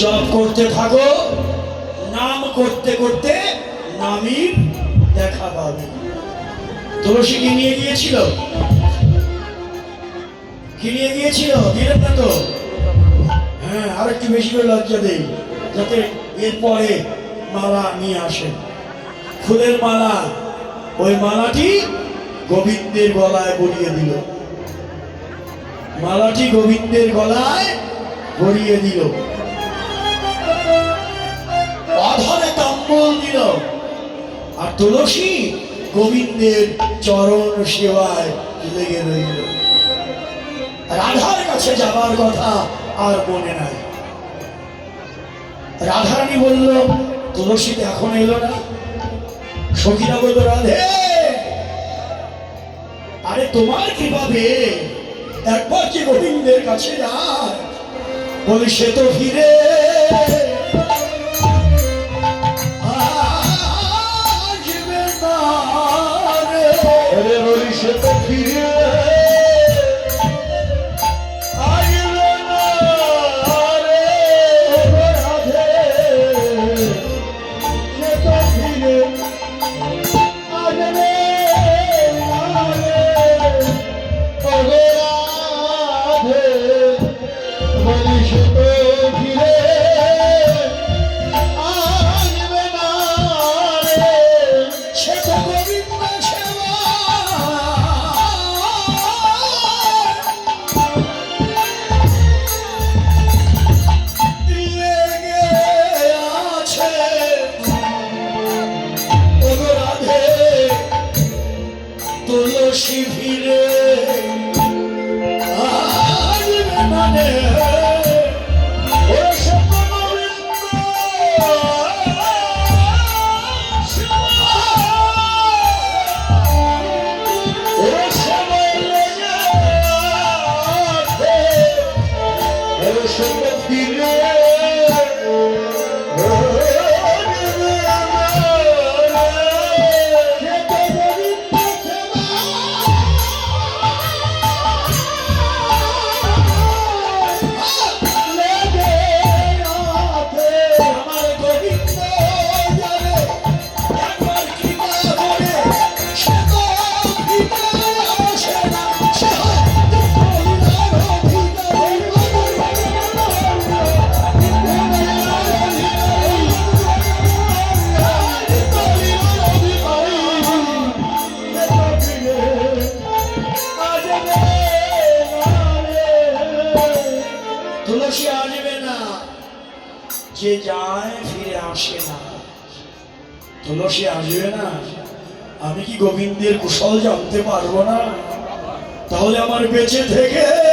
জপ করতে থাকো নাম করতে করতে নামির দেখা পাবে। তুলসী কি নিয়ে গিয়েছিল? কি নিয়ে গিয়েছিল? দিলেন না তো? হ্যাঁ আর একটু বেশি করে লজ্জা দেই, যাতে এরপরে মালা নিয়ে আসে। ফুলের মালা, ওই মালাটি গোবিন্দের গলায় বলিয়ে দিল। মালাটি গোবিন্দের গলায় পরিয়ে দিল। অধরে কম্বল দিল। আর তুলসী গোবিন্দের চরণ সেবায় লেগে রইল। রাধার কাছে যাবার কথা আর মনে নাই। রাধারানী বলল, তুলসী এখন এলো না। সখীরা বলল, রাধে, আরে তোমার কি পাবে একবার কি গোবিন্দের কাছে যায় বলি সে তো ফিরে আসবে না রে। ওই সে তো ফিরে আমার যে যায়, ফিরে আসে না। তুলসী আসবে না? আমি কি গোবিন্দের কুশল জানতে পারব না? তাহলে আমার বেঁচে থেকে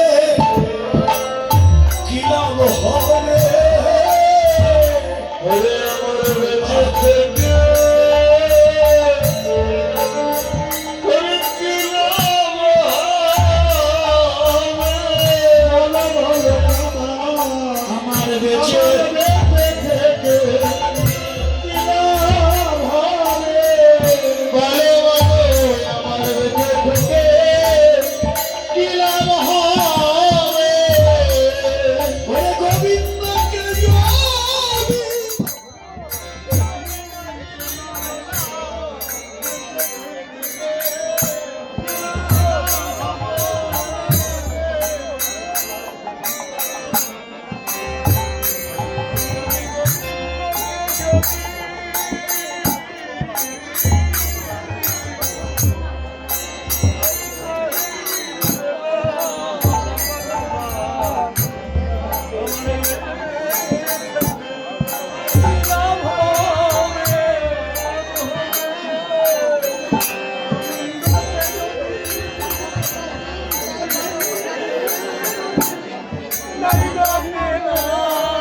Navidad, Navidad.